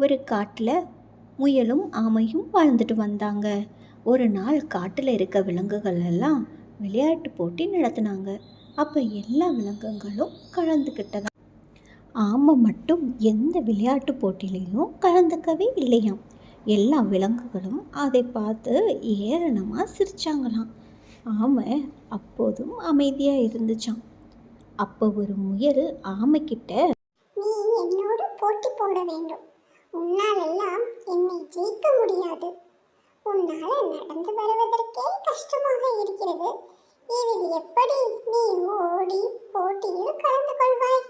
ஒரு காட்டில் முயலும் ஆமையும் வாழ்ந்துட்டு வந்தாங்க. ஒரு நாள் காட்டில் இருக்க விலங்குகள் எல்லாம் விளையாட்டு போட்டி நடத்தினாங்க. அப்போ எல்லா விலங்குகளும் கலந்துக்கிட்டதா ஆமை மட்டும் எந்த விளையாட்டு போட்டியிலையும் கலந்துக்கவே இல்லையாம். எல்லா விலங்குகளும் அதை பார்த்து ஏளனமாக சிரிச்சாங்களாம். ஆமை அப்போதும் அமைதியாக இருந்துச்சாம். அப்போ ஒரு முயல் ஆமைக்கிட்ட நீ என்னோடு போட்டி போட வேண்டும். உன்னால் எல்லாம் என்னை ஜெயிக்க முடியாது. உன்னால் நடந்து வருவதற்கே கஷ்டமாக இருக்கிறது. இதில் எப்படி நீ ஓடி போட்டியில் கலந்து கொள்வாய்?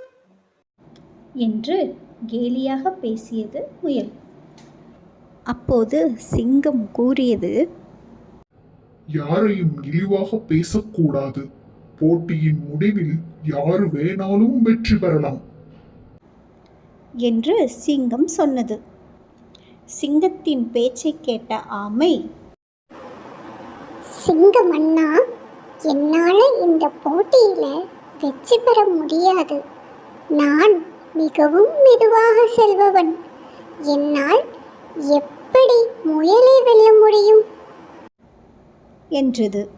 என்று கேலியாக பேசியது முயல். அப்போது சிங்கம் கூறியது யாரையும் இழிவாக பேசக்கூடாது. போட்டியின் முடிவில் யாரு வேணாலும் வெற்றி பெறலாம். என்று சிங்கம் சொன்னது. சிங்கத்தின் பேச்சை கேட்ட ஆமை சிங்கம் அண்ணா என்னால் இந்த போட்டியில் வெற்றி பெற முடியாது. நான் மிகவும் மெதுவாக செல்பவன். என்னால் எப்படி முயலை வெல்ல முடியும்? என்றது.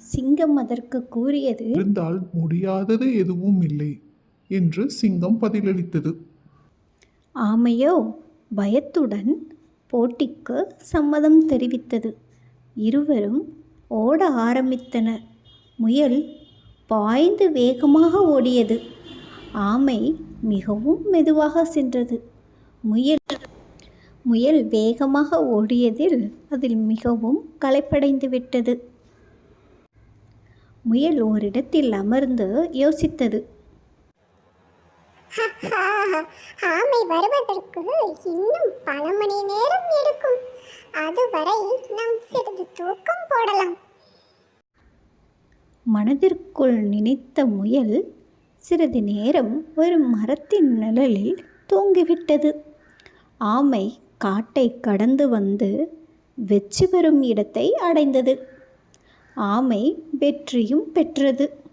சிங்கம் அதற்கு கூறியது இருந்தால் முடியாதது எதுவும் இல்லை. என்று சிங்கம் பதிலளித்தது. ஆமையோ பயத்துடன் போட்டிக்கு சம்மதம் தெரிவித்தது. இருவரும் ஓட ஆரம்பித்தனர். முயல் பாய்ந்து வேகமாக ஓடியது. ஆமை மிகவும் மெதுவாக சென்றது. முயல் முயல் வேகமாக ஓடியதில் அதில் மிகவும் களைப்படைந்து விட்டது. முயல் ஓரிடத்தில் அமர்ந்து யோசித்தது. ஆமை வருவதற்கு இன்னும் பல மணி நேரம் இருக்கும் அதுவரை நாம் சிறிது தூக்கம் போடலாம். மனதிற்குள் நினைத்த முயல் சிறிது நேரம் ஒரு மரத்தின் நிழலில் தூங்கிவிட்டது. ஆமை காட்டை கடந்து வந்து வெற்றி பெறும் இடத்தை அடைந்தது. ஆமை வெற்றியும் பெற்றது.